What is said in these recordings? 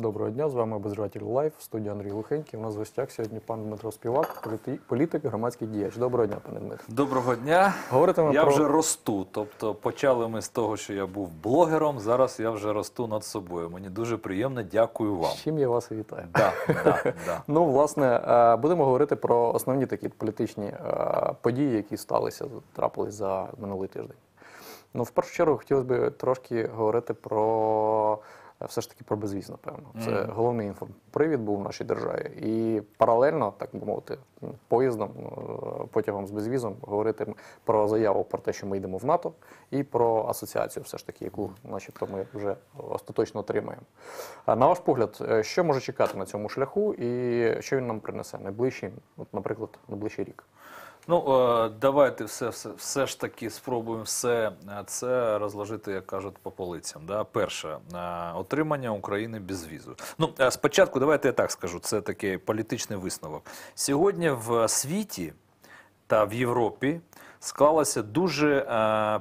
Доброго дня, з вами обозреватель Лайф, студія Андрій Лухенький. У нас в гостях сьогодні пан Дмитро Співак, політи- політик, громадський діяч. Доброго дня, пане Дмитро. Доброго дня. Говоритиме Я про вже росту. Тобто почали ми з того, що я був блогером. Зараз я вже росту над собою. Мені дуже приємно. Дякую вам. з чим я вас вітаю. Да, да, да. Ну, власне, е, будемо говорити про основні такі політичні е, події, які сталися, трапились за минулий тиждень. Ну, в першу чергу, хотілося б трошки говорити про все ж таки про безвіз, напевно. Це Мгм. головний інфопривід був в нашій державі. І паралельно, так би мовити, поїздом, е, потягом з безвізом говорити про заяву про те, що ми йдемо в НАТО, і про асоціацію, все ж таки, яку, начебто, ми вже остаточно отримаємо. На ваш погляд, е, що може чекати на цьому шляху, і що він нам принесе найближчий, от, наприклад, найближчий рік? Ну е, давайте все, все, все ж таки спробуємо все е, це розложити, як кажуть, по полицям. Да? Перше, е, отримання України без візу. Ну спочатку, давайте я так скажу. Це такий політичний висновок. Сьогодні в світі та в Європі склалася дуже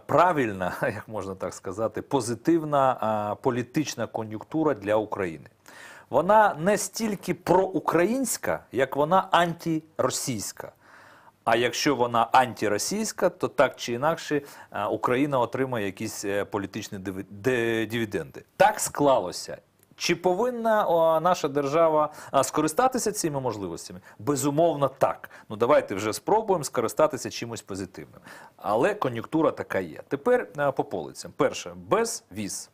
правильна, як можна так сказати, позитивна політична кон'юнктура для України. Вона не стільки проукраїнська, як вона антиросійська. А якщо вона антиросійська, то так чи інакше е, Україна отримає якісь е, політичні дивіденди. Так склалося. Чи повинна наша держава а, скористатися цими можливостями? Безумовно, так. Ну давайте вже спробуємо скористатися чимось позитивним. Але кон'юнктура така є. Тепер е, по полицям. Перше, без віз.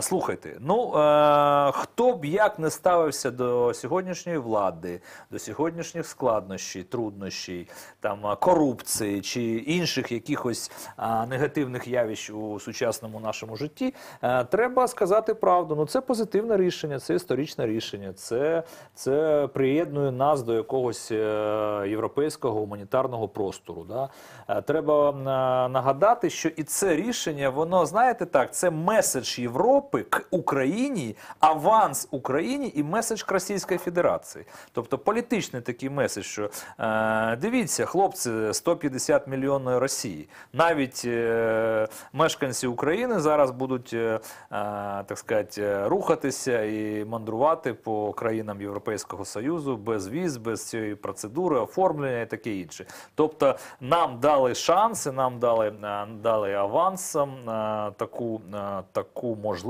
Слухайте, ну е, хто б як не ставився до сьогоднішньої влади, до сьогоднішніх складнощів, труднощів, там корупції чи інших якихось негативних явищ у сучасному нашому житті, е, треба сказати правду. Ну це позитивне рішення, це історичне рішення, це, це приєднує нас до якогось е, європейського гуманітарного простору. Да? Е, Треба е, нагадати, що і це рішення, воно знаєте так, це меседж Європи к Україні, аванс Україні і меседж к Російської Федерації. Тобто політичний такий меседж, що е, дивіться, хлопці, 150 мільйонної Росії. Навіть е, мешканці України зараз будуть е, е, так сказати, е, рухатися і мандрувати по країнам Європейського Союзу без віз, без цієї процедури, оформлення і таке інше. Тобто нам дали шанси, нам дали, е, дали авансом е, таку, е, таку можливість,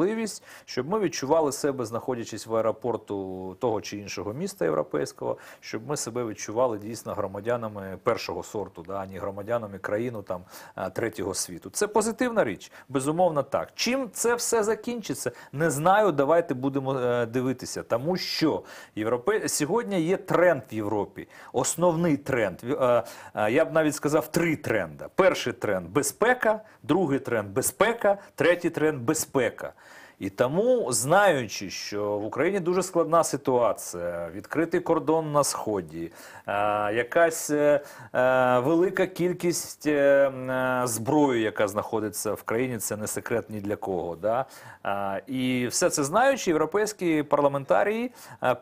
щоб ми відчували себе, знаходячись в аеропорту того чи іншого міста європейського, щоб ми себе відчували дійсно громадянами першого сорту, да, а не громадянами країну там е, третього світу. Це позитивна річ, безумовно так. Чим це все закінчиться? Не знаю. Давайте будемо е, дивитися, тому що європе... сьогодні є тренд в Європі, основний тренд. Е, Я б навіть сказав три тренда. Перший тренд безпека, другий тренд безпека, третій тренд безпека. І тому, знаючи, що в Україні дуже складна ситуація, відкритий кордон на сході, е, якась е, е, велика кількість зброї, яка знаходиться в країні, це не секрет ні для кого. Да? І все це знаючи, європейські парламентарії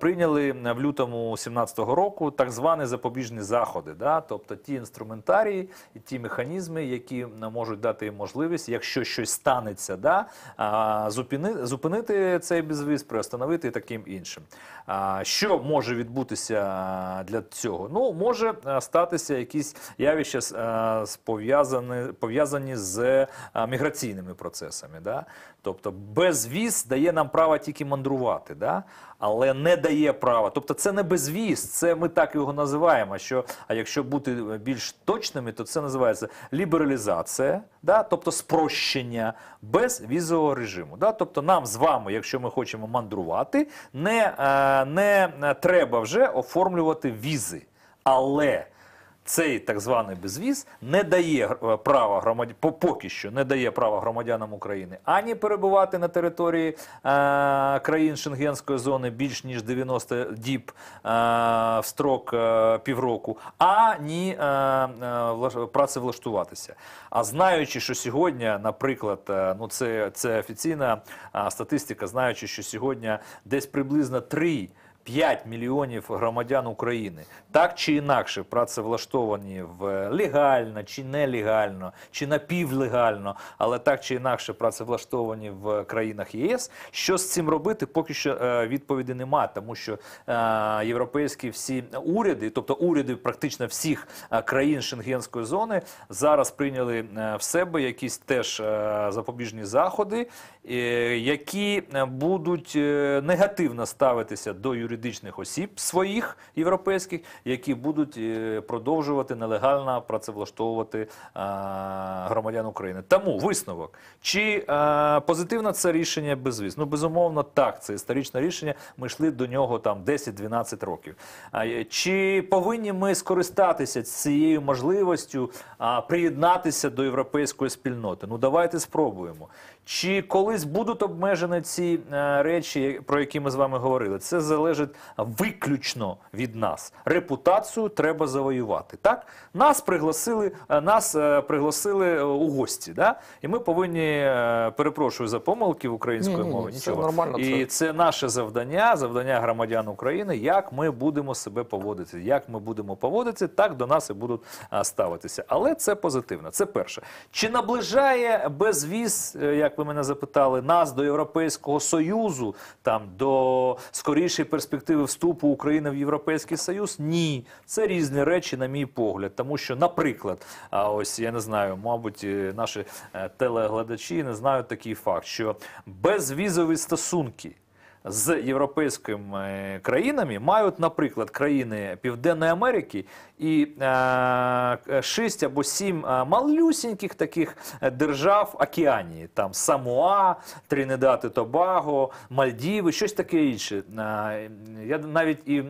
прийняли в лютому 17-го року так звані запобіжні заходи, да? тобто ті інструментарії і ті механізми, які можуть дати можливість, якщо щось станеться, да? а, зупини, зупинити цей безвіз, приостановити і таким іншим. А, що може відбутися для цього? Ну, може статися якісь явища з пов'язані, пов'язані з міграційними процесами. Да? Тобто безвіз дає нам право тільки мандрувати, да? але не дає права. Тобто це не безвіз, це ми так його називаємо. Що, а якщо бути більш точними, то це називається лібералізація, да? тобто спрощення без візового режиму. Да? Тобто нам з вами, якщо ми хочемо мандрувати, не, е, не треба вже оформлювати візи. Але цей так званий безвіз не дає е, права громадян, поки що не дає права громадянам України ані перебувати на території е, країн Шенгенської зони більш ніж 90 діб е, в строк е, півроку, ані е, е, працевлаштуватися. А знаючи, що сьогодні, наприклад, е, ну це, це офіційна е, статистика, знаючи, що сьогодні десь приблизно 3 5 мільйонів громадян України так чи інакше працевлаштовані в легально чи нелегально, чи напівлегально, але так чи інакше працевлаштовані в країнах ЄС. Що з цим робити, поки що е, відповіді немає, тому що е, європейські всі уряди, тобто уряди практично всіх е, країн Шенгенської зони, зараз прийняли е, в себе якісь теж е, запобіжні заходи, е, які е, будуть е, негативно ставитися до юридичних осіб своїх європейських, які будуть е, продовжувати нелегально працевлаштовувати е, громадян України. Тому висновок чи е, позитивне це рішення безвіз? Ну безумовно, так. Це історичне рішення. Ми йшли до нього там 10-12 років. Чи повинні ми скористатися цією можливістю приєднатися до європейської спільноти? Ну давайте спробуємо. Чи колись будуть обмежені ці е, речі, про які ми з вами говорили? Це залежить виключно від нас. Репутацію треба завоювати. Так нас пригласили, е, нас е, пригласили у гості. Да? І ми повинні е, перепрошую за помилки в української Ні-ні-ні, мови. це Нічого нормально, І це- це наше завдання, завдання громадян України, як ми будемо себе поводити. Як ми будемо поводитися, так до нас і будуть ставитися. Але це позитивно. Це перше. Чи наближає безвіз, як ви мене запитали, нас до Європейського Союзу, там до скорішої перспективи вступу України в Європейський Союз? Ні, це різні речі, на мій погляд. Тому що, наприклад, ось я не знаю, мабуть, е, наші е, телеглядачі не знають такий факт, що безвізові стосунки з європейськими країнами мають, наприклад, країни Південної Америки і е, шість або сім е, малюсіньких таких е, держав Океанії, там Самоа, Тринидад і Тобаго, Мальдіви, щось таке інше. Е, я навіть і.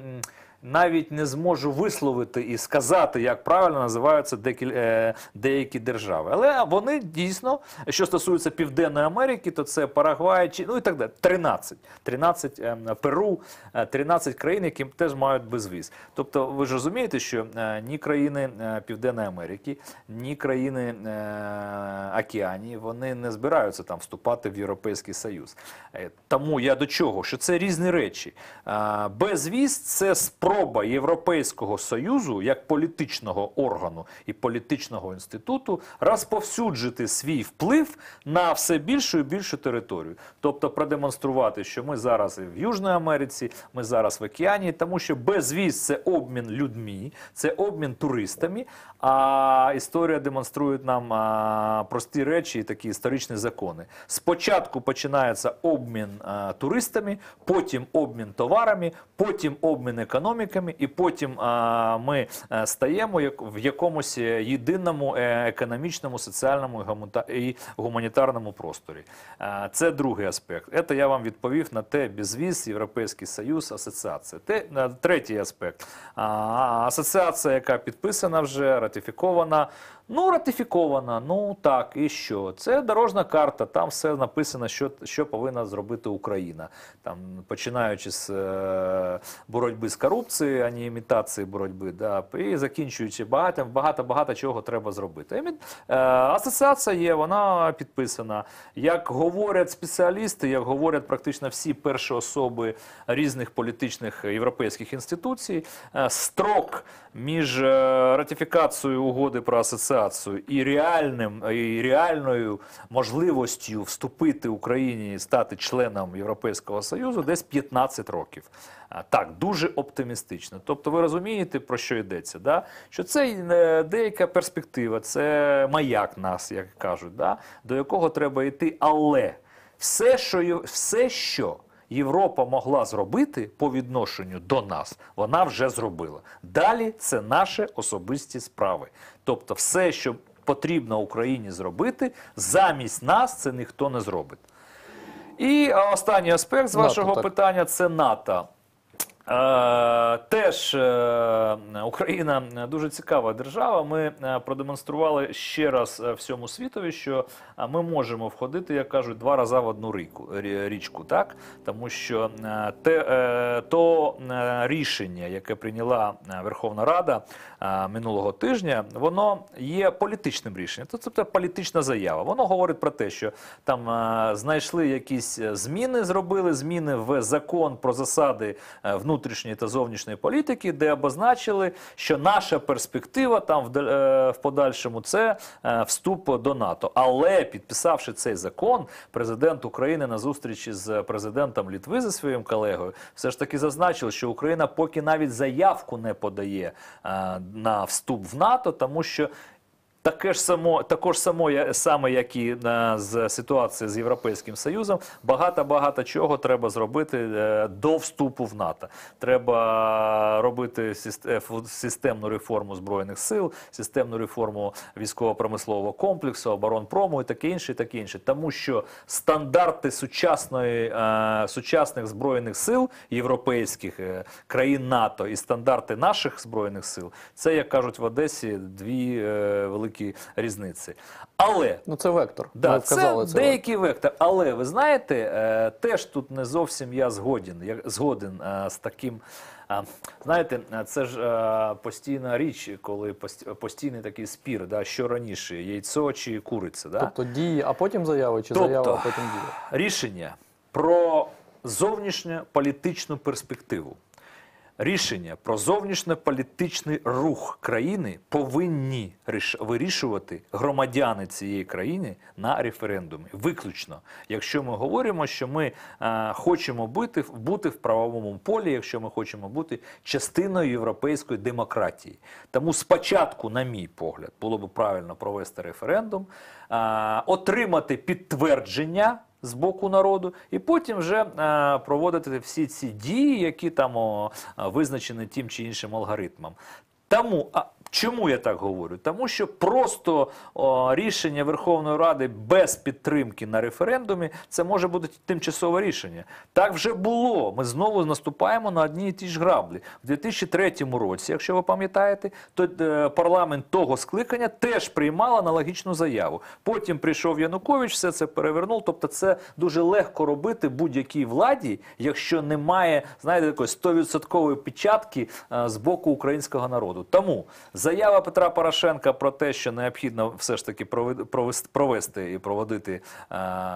Навіть не зможу висловити і сказати, як правильно називаються е, деякі держави. Але вони дійсно, що стосується Південної Америки, то це Парагвай, чи, ну і так далі. 13. 13 е, Перу, е, 13 країн, які теж мають безвіз. Тобто, ви ж розумієте, що е, ні країни е, Південної Америки, ні країни е, Океанії, вони не збираються там вступати в Європейський Союз. Е, Тому я до чого? Що це різні речі. Е, Безвіз це спроба Європейського Союзу як політичного органу і політичного інституту розповсюджити свій вплив на все більшу і більшу територію. Тобто продемонструвати, що ми зараз і в Южній Америці, ми зараз в океані, тому що безвіз це обмін людьми, це обмін туристами. А історія демонструє нам а, прості речі і такі історичні закони. Спочатку починається обмін а, туристами, потім обмін товарами, потім обмін економіками, і потім ми е, стаємо в якомусь е, єдиному е, економічному, соціальному і гуманітарному просторі. Це другий аспект. Це я вам відповів на те безвіз, Європейський Союз, асоціація. Третій аспект. Асоціація, яка підписана вже, ратифікована. Ну, ратифікована, ну так, і що? Це дорожна карта, там все написано, що, що повинна зробити Україна. Там, починаючи з е, боротьби з корупцією, а не імітації боротьби, да, і закінчуючи багато, багато, багато чого треба зробити. Е, асоціація є, вона підписана. Як говорять спеціалісти, як говорять практично всі перші особи різних політичних європейських інституцій, е, строк між е, ратифікацією угоди про асоціацію і реальним і реальною можливістю вступити Україні і стати членом Європейського Союзу десь 15 років. Так, дуже оптимістично. Тобто, ви розумієте, про що йдеться? Да? Що це е, деяка перспектива, це маяк нас, як кажуть, да? до якого треба йти. Але все, що, все, що Європа могла зробити по відношенню до нас, вона вже зробила. Далі це наші особисті справи. Тобто, все, що потрібно Україні зробити, замість нас це ніхто не зробить. І останній аспект з НАТО, вашого так. питання це НАТО. Е, теж е, Україна дуже цікава держава. Ми е, продемонстрували ще раз всьому світові, що ми можемо входити, як кажуть, два рази в одну річку, так? Тому що те, то рішення, яке прийняла Верховна Рада минулого тижня, воно є політичним рішенням. Тобто політична заява. Воно говорить про те, що там знайшли якісь зміни, зробили зміни в закон про засади е, внутрішньої та зовнішньої політики, де обозначили, що наша перспектива там в, е, подальшому це е, вступ до НАТО. Але підписавши цей закон, президент України на зустрічі з президентом Літви зі своїм колегою все ж таки зазначив, що Україна поки навіть заявку не подає е, на вступ в НАТО, тому що. Таке ж само, також само, саме, як і е, з ситуації з Європейським Союзом, багато багато чого треба зробити е, до вступу в НАТО. Треба робити е, системну реформу збройних сил, системну реформу військово-промислового комплексу, оборонпрому і таке інше, і таке інше. Тому що стандарти сучасної е, сучасних збройних сил європейських е, країн НАТО і стандарти наших збройних сил, це як кажуть в Одесі, дві е, великі різниці. Але Ну це вектор. Да, Ми це це деякий вектор. Але ви знаєте, е, теж тут не зовсім я згоден, я згоден е, з таким. е, Знаєте, це ж е, постійна річ, коли постійний такий спір, да, що раніше, яйцо чи куриця. Да? Тобто дії, а потім заяви, чи Тобто- заява, а потім дії. рішення про зовнішньополітичну перспективу. Рішення про зовнішньополітичний рух країни повинні ріш- вирішувати громадяни цієї країни на референдумі. Виключно, якщо ми говоримо, що ми е, хочемо бути, бути в правовому полі, якщо ми хочемо бути частиною європейської демократії. Тому спочатку, на мій погляд, було б правильно провести референдум, е, отримати підтвердження з боку народу, і потім вже е, проводити всі ці дії, які там визначені тим чи іншим алгоритмом. Тому, а чому я так говорю? Тому що просто о, рішення Верховної Ради без підтримки на референдумі це може бути тимчасове рішення. Так вже було. Ми знову наступаємо на одні і ті ж граблі. В 2003 році, якщо ви пам'ятаєте, то е, парламент того скликання теж приймав аналогічну заяву. Потім прийшов Янукович, все це перевернув. Тобто, це дуже легко робити будь-якій владі, якщо немає, знаєте, такої 100% печатки е, з боку українського народу. Тому заява Петра Порошенка про те, що необхідно все ж таки провести, провести і проводити е,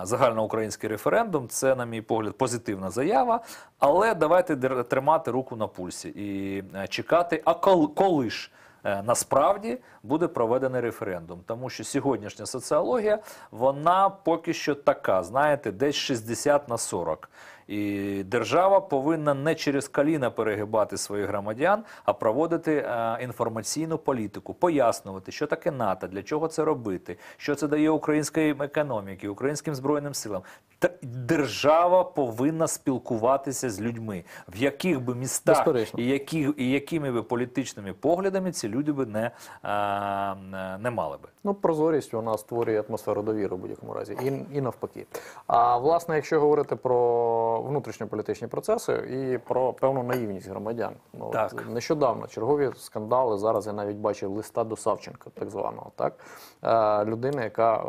загальноукраїнський референдум, це, на мій погляд, позитивна заява. Але давайте тримати руку на пульсі і е, чекати, а коли ж е, насправді буде проведений референдум. Тому що сьогоднішня соціологія, вона поки що така, знаєте, десь 60 на 40. І держава повинна не через коліна перегибати своїх громадян, а проводити е, інформаційну політику, пояснювати, що таке НАТО, для чого це робити, що це дає українській економіці, українським збройним силам. Та держава повинна спілкуватися з людьми, в яких би містах Безперечно. і, які, і якими би політичними поглядами ці люди би не, е, не мали би. Ну, прозорість вона створює атмосферу довіри в будь-якому разі, і, і навпаки. А власне, якщо говорити про внутрішньополітичні процеси і про певну наївність громадян, ну от нещодавно чергові скандали. Зараз я навіть бачив листа до Савченка, так званого, так людина, яка е,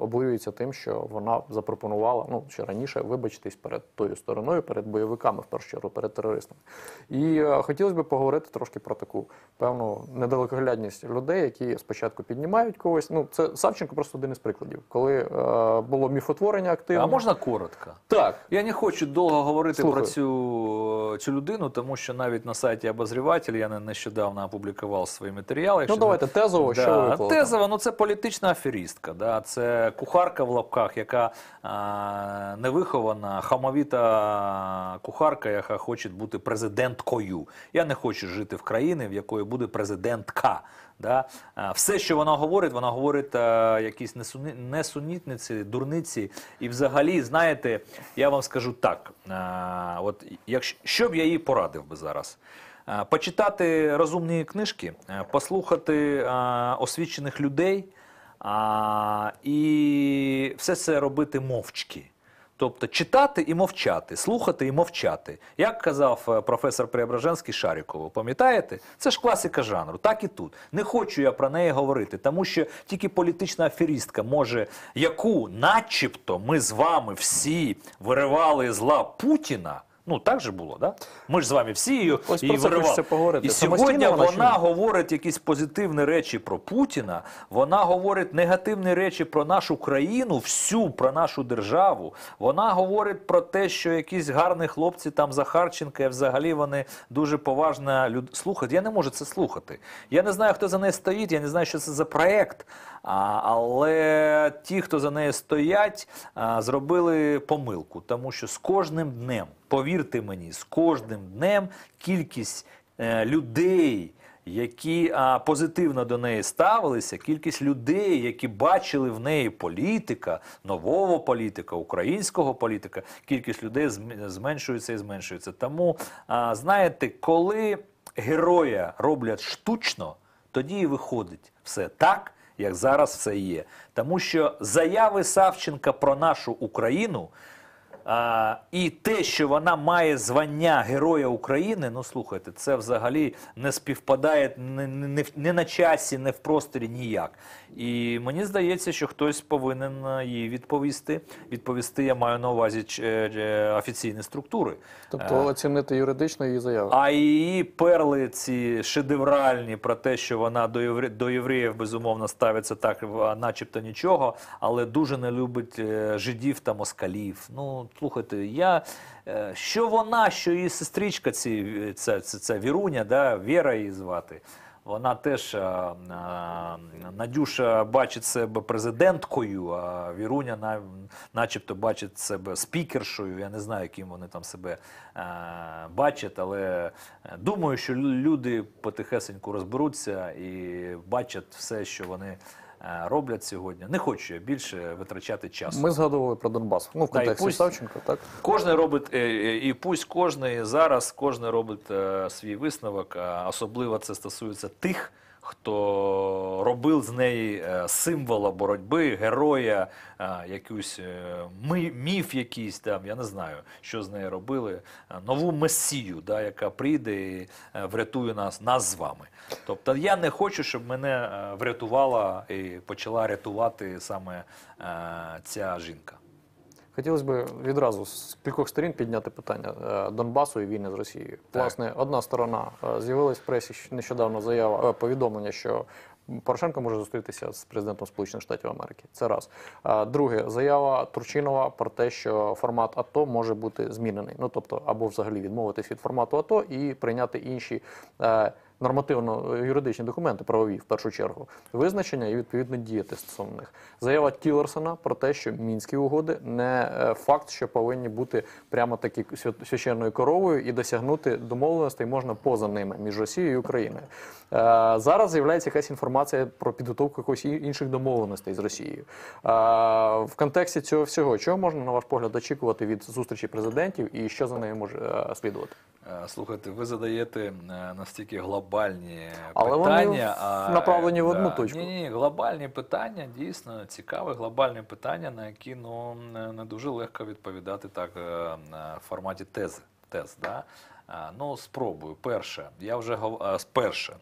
облюється тим, що вона запропонувала ну ще раніше вибачитись перед тою стороною, перед бойовиками, в першу чергу, перед терористами. І е, хотілося б поговорити трошки про таку певну недалекоглядність людей, які спочатку піднімають когось. Ну це Савченко просто один із прикладів, коли е, було міфотворення активне. А можна коротко? так. Я не хочу довго говорити Слухаю. про цю, цю людину, тому що навіть на сайті обозріватель я не- нещодавно опублікував свої матеріали. Ну давайте тезово, що ви Да? Тезова, ну це політична аферістка. Да? Це кухарка в лапках, яка а, невихована, хамовіта кухарка, яка хоче бути президенткою. Я не хочу жити в країні, в якої буде президентка. Да? Все, що вона говорить, вона говорить а, якісь несунітниці, дурниці. І взагалі, знаєте, я вам скажу так: а, от якщо що б я їй порадив би зараз. А, Почитати розумні книжки, послухати освічених людей і все це робити мовчки. Тобто читати і мовчати, слухати і мовчати. Як казав е, професор Преображенський Шарікову, пам'ятаєте? Це ж класика жанру, так і тут. Не хочу я про неї говорити, тому що тільки політична аферістка може, яку начебто ми з вами всі виривали з лап Путіна. Ну так же було, да? Ми ж з вами всі її, Ось її про це виривали. хочеться поговорити. І Самостійно сьогодні вона чи вона ні? говорить якісь позитивні речі про Путіна. Вона говорить негативні речі про нашу країну, всю про нашу державу. Вона говорить про те, що якісь гарні хлопці там Захарченка, і взагалі вони дуже поважна люд... Слухайте, я не можу це слухати. Я не знаю, хто за нею стоїть, я не знаю, що це за проект. Але ті, хто за нею стоять, зробили помилку, тому що з кожним днем, повірте мені, з кожним днем кількість е, людей, які а, позитивно до неї ставилися, кількість людей, які бачили в неї політика, нового політика, українського політика, кількість людей зменшується і зменшується. Тому, а, знаєте, коли героя роблять штучно, тоді і виходить все так, як зараз все є. Тому що заяви Савченка про нашу Україну. А, і те, що вона має звання Героя України, ну слухайте, це взагалі не співпадає не, не, не, на часі, не в просторі ніяк. І мені здається, що хтось повинен е, їй відповісти. Відповісти, я маю на увазі е, е, офіційні структури. Тобто оцінити юридично її заяву. А її перли ці шедевральні про те, що вона до, євре... до євреїв безумовно ставиться так, начебто нічого, але дуже не любить жидів та москалів. Ну, слухайте, я. е, Що вона, що її сестричка, ці, ця, ця, ця Віруня, да, Віра її звати. Вона теж а, а, Надюша бачить себе президенткою, а Віруня на, начебто бачить себе спікершою. Я не знаю, яким вони там себе а, бачать, але е, думаю, що люди потихесеньку розберуться і бачать все, що вони е, роблять сьогодні. Не хочу я більше витрачати часу. Ми згадували про Донбас. Ну, в контексті пусть- Савченко, так? Кожен робить, е, е, і пусть кожен зараз кожен робить е, свій висновок. Особливо це стосується тих, хто робив з неї е, символа боротьби, героя, е, якусь е, міф якийсь там, я не знаю, що з нею робили. Нову месію, да, яка прийде і врятує нас, нас з вами. Тобто я не хочу, щоб мене врятувала і почала рятувати саме ця жінка. Хотілося б відразу з кількох сторін підняти питання е, Донбасу і війни з Росією. Так. Власне, одна сторона е, з'явилась в пресі нещодавно заява е, повідомлення, що Порошенко може зустрітися з президентом Сполучених Штатів Америки. Це раз. Друге, заява Турчинова про те, що формат АТО може бути змінений. Ну тобто, або взагалі відмовитись від формату АТО і прийняти інші. Е, Нормативно-юридичні документи, правові в першу чергу, визначення і відповідно діяти стосовно них. Заява Тілерсона про те, що мінські угоди не е, факт, що повинні бути прямо такі священною коровою і досягнути домовленостей можна поза ними між Росією і Україною. Е, Зараз з'являється якась інформація про підготовку якихось інших домовленостей з Росією. Е, В контексті цього всього, чого можна, на ваш погляд, очікувати від зустрічі президентів і що за нею може е, слідувати? Е, Слухайте, ви задаєте е, настільки глобальні Але вони питання. в- направлені в одну точку. Ні, ні, глобальні питання, дійсно цікаві глобальні питання, на які ну, не не дуже легко відповідати так в форматі тези. Тез, да? Ну, спробую. Перше, я вже гов- перше.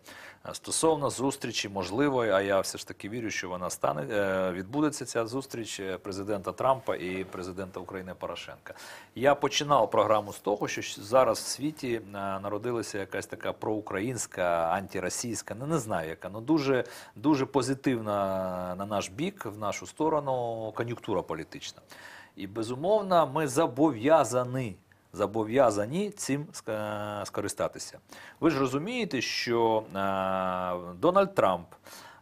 Стосовно зустрічі можливої, а я все ж таки вірю, що вона стане. е, Відбудеться ця зустріч е, президента Трампа і президента України Порошенка. Я починав програму з того, що зараз в світі е, народилася якась така проукраїнська, антиросійська, ну не знаю яка, ну дуже, дуже позитивна на наш бік, в нашу сторону кон'юнктура політична. І безумовно, ми зобов'язані зобов'язані цим скористатися. Ви ж розумієте, що е, Дональд Трамп,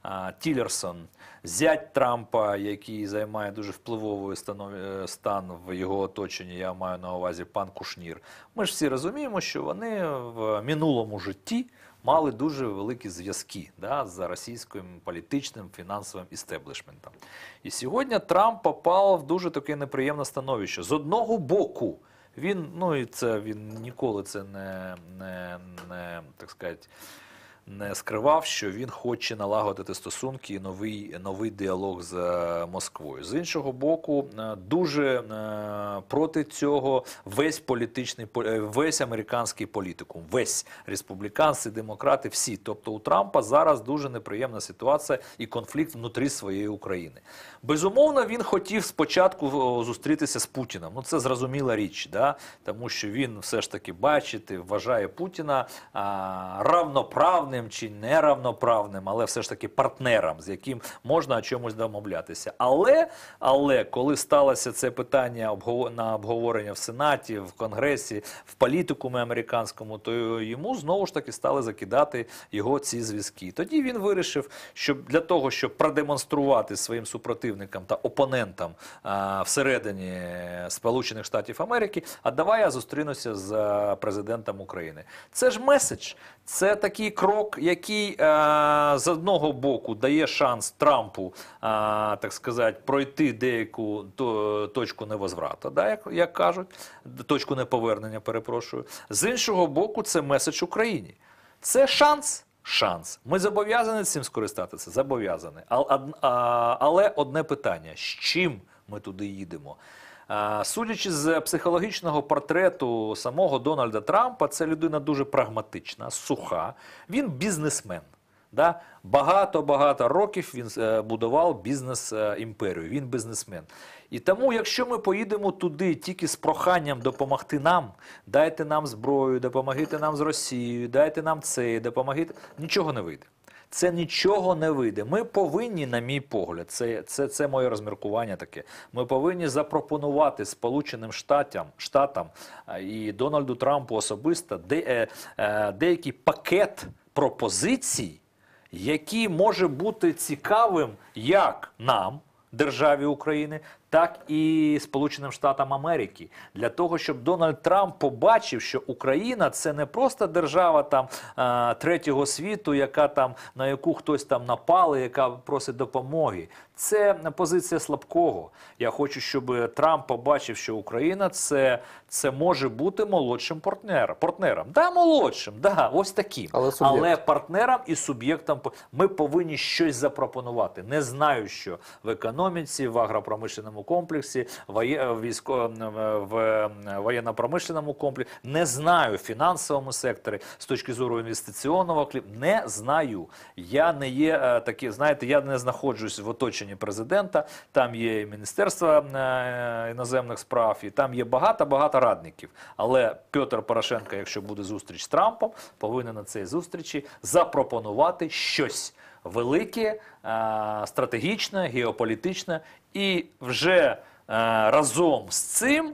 е, Тілерсон, зять Трампа, який займає дуже впливовий е, стан в його оточенні, я маю на увазі пан Кушнір. Ми ж всі розуміємо, що вони в минулому житті мали дуже великі зв'язки да, з російським політичним фінансовим істеблішментом. І сьогодні Трамп попав в дуже таке неприємне становище. З одного боку, він, ну і це він ніколи це не, не, не так сказати, не скривав, що він хоче налагодити стосунки і новий, новий діалог з е, Москвою. З іншого боку, е, дуже е, проти цього весь політичний по- весь американський політикум, весь республіканці, демократи, всі. Тобто у Трампа зараз дуже неприємна ситуація і конфлікт внутрі своєї України. Безумовно, він хотів спочатку зустрітися з Путіним. Ну це зрозуміла річ, да? тому що він все ж таки бачите, вважає Путіна а, равноправним чи неравноправним, але все ж таки партнером, з яким можна чомусь домовлятися. Але, але коли сталося це питання на обговорення в Сенаті, в Конгресі, в політикумі американському, то йому знову ж таки стали закидати його ці зв'язки. Тоді він вирішив, щоб для того, щоб продемонструвати своїм супротивникам та опонентам а, всередині Сполучених Штатів Америки, а давай я зустрінуся з президентом України. Це ж меседж, це такий крок, який а, з одного боку дає шанс Трампу, а, так сказати, пройти деяку то, точку невозврату, да, як, як кажуть, точку неповернення, перепрошую. З іншого боку, це меседж Україні. Це шанс. Шанс. Ми зобов'язані цим скористатися? Зобов'язані. Але одне питання: з чим ми туди їдемо? Судячи з психологічного портрету самого Дональда Трампа, це людина дуже прагматична, суха. Він бізнесмен. Да? Багато-багато років він е, будував бізнес-імперію. Він бізнесмен. І тому, якщо ми поїдемо туди тільки з проханням допомогти нам, дайте нам зброю, допомогите нам з Росією, дайте нам це, допомогите, нічого не вийде. Це нічого не вийде. Ми повинні, на мій погляд, це, це, це моє розміркування таке. Ми повинні запропонувати Сполученим Штатам, Штатам і Дональду Трампу особисто де, е, е, деякий пакет пропозицій, який може бути цікавим як нам, державі України, так і Сполученим Штатам Америки, для того, щоб Дональд Трамп побачив, що Україна це не просто держава там е, третього світу, яка там на яку хтось там напали, яка просить допомоги. Це позиція слабкого. Я хочу, щоб Трамп побачив, що Україна це, це може бути молодшим партнером. партнером. Да, молодшим, да, ось таким. Але. Але партнерам і суб'єктам ми повинні щось запропонувати. Не знаю, що в економіці, в агропромишленому комплексі, в військо в воєнно-промишленому комплексі, не знаю в фінансовому секторі з точки зору інвестиційного кліп. Не знаю. Я не є е, такі, знаєте, я не знаходжусь в оточенні президента. Там є і Міністерство е, іноземних справ, і там є багато-багато радників. Але Петр Порошенко, якщо буде зустріч з Трампом, повинен на цій зустрічі запропонувати щось велике, е, стратегічне, геополітичне, і вже е, разом з цим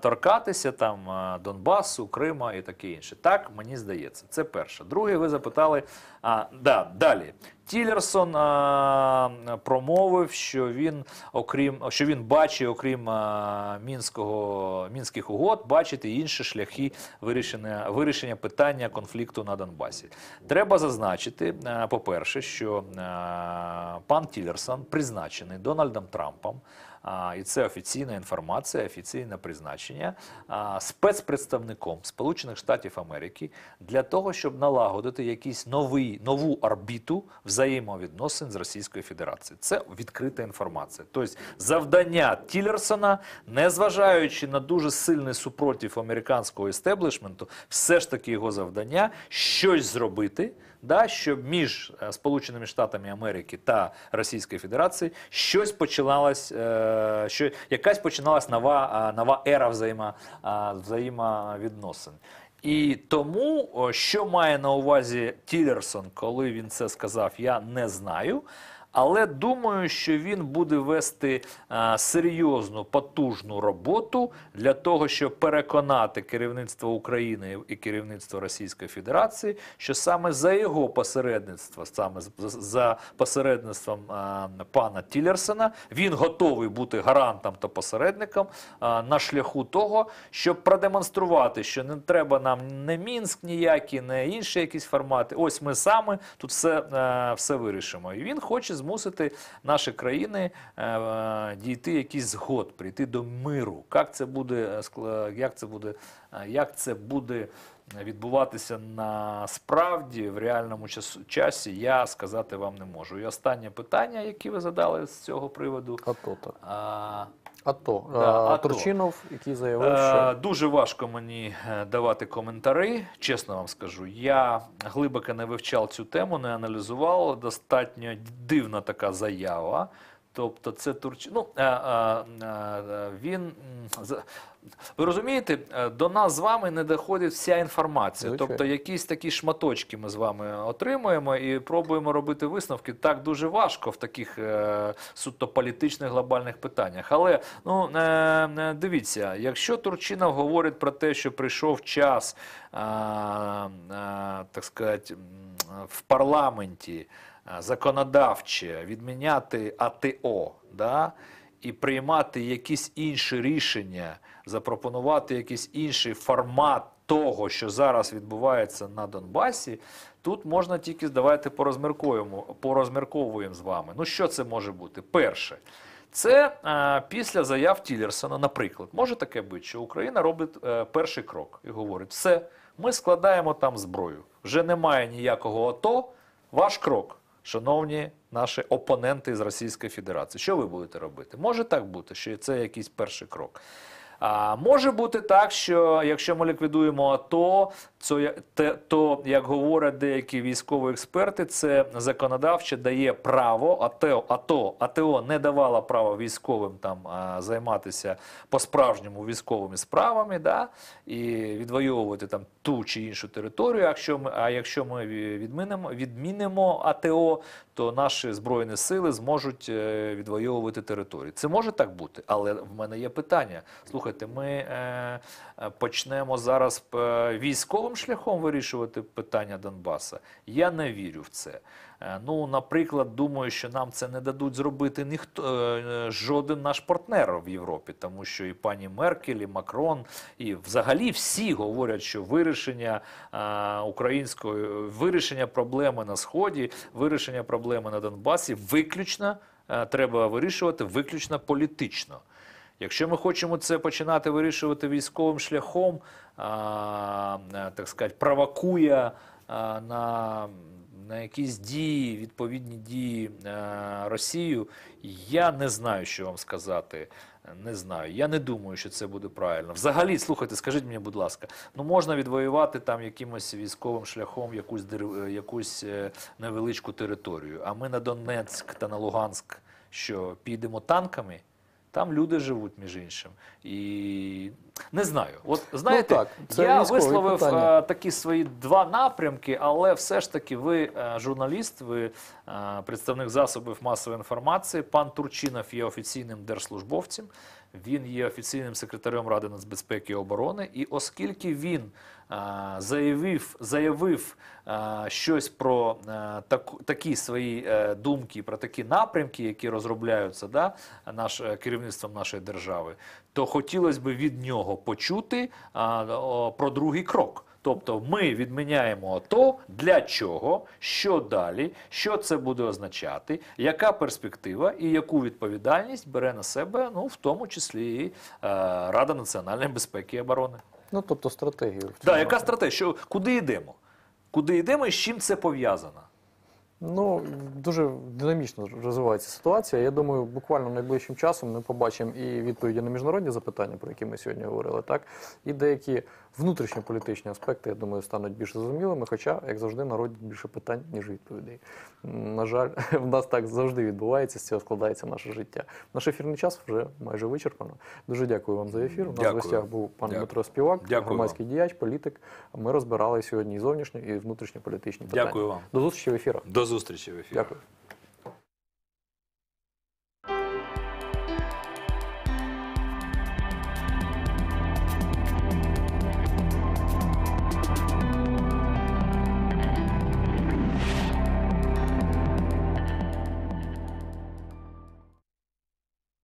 торкатися там е, Донбасу, Крима і таке інше. Так мені здається. Це перше. Друге, ви запитали. А, да, далі. Тілерсон а, промовив, що він, окрім що він бачить, окрім а, мінського мінських угод, бачить і інші шляхи вирішення вирішення питання конфлікту на Донбасі. Треба зазначити, а, по-перше, що а, пан Тілерсон призначений Дональдом Трампом. І це офіційна інформація, офіційне призначення спецпредставником Сполучених Штатів Америки для того, щоб налагодити якийсь новий нову орбіту взаємовідносин з Російською Федерацією. Це відкрита інформація. Тобто завдання Тілерсона, незважаючи на дуже сильний супротив американського істеблішменту, все ж таки його завдання щось зробити. Да, щоб між е, Сполученими Штатами Америки та Російською Федерацією щось починалось, е, що якась починалась нова, е, нова ера взаємо, взаємовідносин. І тому, що має на увазі Тілерсон, коли він це сказав, я не знаю. Але думаю, що він буде вести е, серйозну потужну роботу для того, щоб переконати керівництво України і керівництво Російської Федерації, що саме за його посередництво, саме за посередництвом е, пана Тілерсона, він готовий бути гарантом та посередником е, на шляху того, щоб продемонструвати, що не треба нам не Мінськ ніякі, не інші якісь формати. Ось ми саме тут все, все вирішимо. І він хоче змусити наші країни е, дійти якийсь згод, прийти до миру. Як це буде, е, як це буде, е, як це буде відбуватися насправді в реальному часу, часі, я сказати вам не можу. І останнє питання, яке ви задали з цього приводу. АТО так. А, АТО. Да, А. Турчинов, який заявив, Е, що Дуже важко мені е, давати коментари. Чесно вам скажу, я глибоко не вивчав цю тему, не аналізував. Достатньо дивна така заява. Тобто, це Турч... ну, е, він ви розумієте, е, до нас з вами не доходить вся інформація. Звичайно. Тобто, якісь такі шматочки ми з вами отримуємо і пробуємо робити висновки. Так дуже важко в таких е, суто політичних глобальних питаннях. Але ну е, е, дивіться, якщо Турчинов говорить про те, що прийшов час, е, е, так сказати, в парламенті е, законодавче відміняти АТО, да, і приймати якісь інші рішення, запропонувати якийсь інший формат того, що зараз відбувається на Донбасі, тут можна тільки давайте порозмірковуємо, порозмірковуємо з вами. Ну що це може бути? Перше. Це е, після заяв Тілерсона, наприклад, може таке бути, що Україна робить е, перший крок і говорить: все, ми складаємо там зброю. Вже немає ніякого АТО. Ваш крок, шановні наші опоненти з Російської Федерації. Що ви будете робити? Може так бути, що це якийсь перший крок. А може бути так, що якщо ми ліквідуємо АТО, то, то як говорять деякі військові експерти, це законодавче дає право АТО, АТО, АТО не давала права військовим там займатися по-справжньому військовими справами, да, і відвоювати там ту чи іншу територію. Якщо ми, а якщо ми відмінимо, відмінимо АТО, то наші збройні сили зможуть е, відвоювати території. Це може так бути, але в мене є питання. Слухайте, ми е, е, почнемо зараз е, військовим шляхом вирішувати питання Донбаса. Я не вірю в це. Ну, наприклад, думаю, що нам це не дадуть зробити ніхто жоден наш партнер в Європі, тому що і пані Меркель, і Макрон, і взагалі всі говорять, що вирішення української вирішення проблеми на сході, вирішення проблеми на Донбасі виключно треба вирішувати виключно політично. Якщо ми хочемо це починати вирішувати військовим шляхом, е, так сказати, провокує а, на, на якісь дії, відповідні дії е, Росію, я не знаю, що вам сказати. Не знаю. Я не думаю, що це буде правильно. Взагалі, слухайте, скажіть мені, будь ласка, ну можна відвоювати там якимось військовим шляхом якусь е, якусь е, невеличку територію. А ми на Донецьк та на Луганськ що підемо танками? Там люди живуть, між іншим. І не знаю. От знаєте, так, це я висловив питання. е, такі свої два напрямки, але все ж таки ви е, журналіст, ви е, представник засобів масової інформації. Пан Турчинов є офіційним держслужбовцем. Він є офіційним секретарем Ради нацбезпеки і оборони. І оскільки він а, заявив, заявив а, щось про а, так, такі свої а, думки, про такі напрямки, які розробляються да, наш, е, керівництвом нашої держави, то хотілося б від нього почути а, о, про другий крок. Тобто ми відміняємо АТО, для чого, що далі, що це буде означати, яка перспектива і яку відповідальність бере на себе, ну в тому числі і е, Рада національної безпеки і оборони. ну тобто стратегію. в Да, яка стратегія? Що, куди йдемо? Куди йдемо і з чим це пов'язано? Ну, дуже динамічно розвивається ситуація. Я думаю, буквально найближчим часом ми побачимо і відповіді на міжнародні запитання, про які ми сьогодні говорили, так і деякі внутрішньополітичні аспекти, я думаю, стануть більш зрозумілими. Хоча, як завжди, народять більше питань, ніж відповідей. На жаль, в нас так завжди відбувається, з цього складається наше життя. Наш ефірний час вже майже вичерпано. Дуже дякую вам за ефір. У нас Дякую. в гостях був пан Дякую. Дмитро Співак, Дякую громадський діяч, політик. Ми розбирали сьогодні і зовнішні, і внутрішньополітичні питання. Дякую вам. До зустрічі в ефірах. До зустрічі в ефірі. Дякую.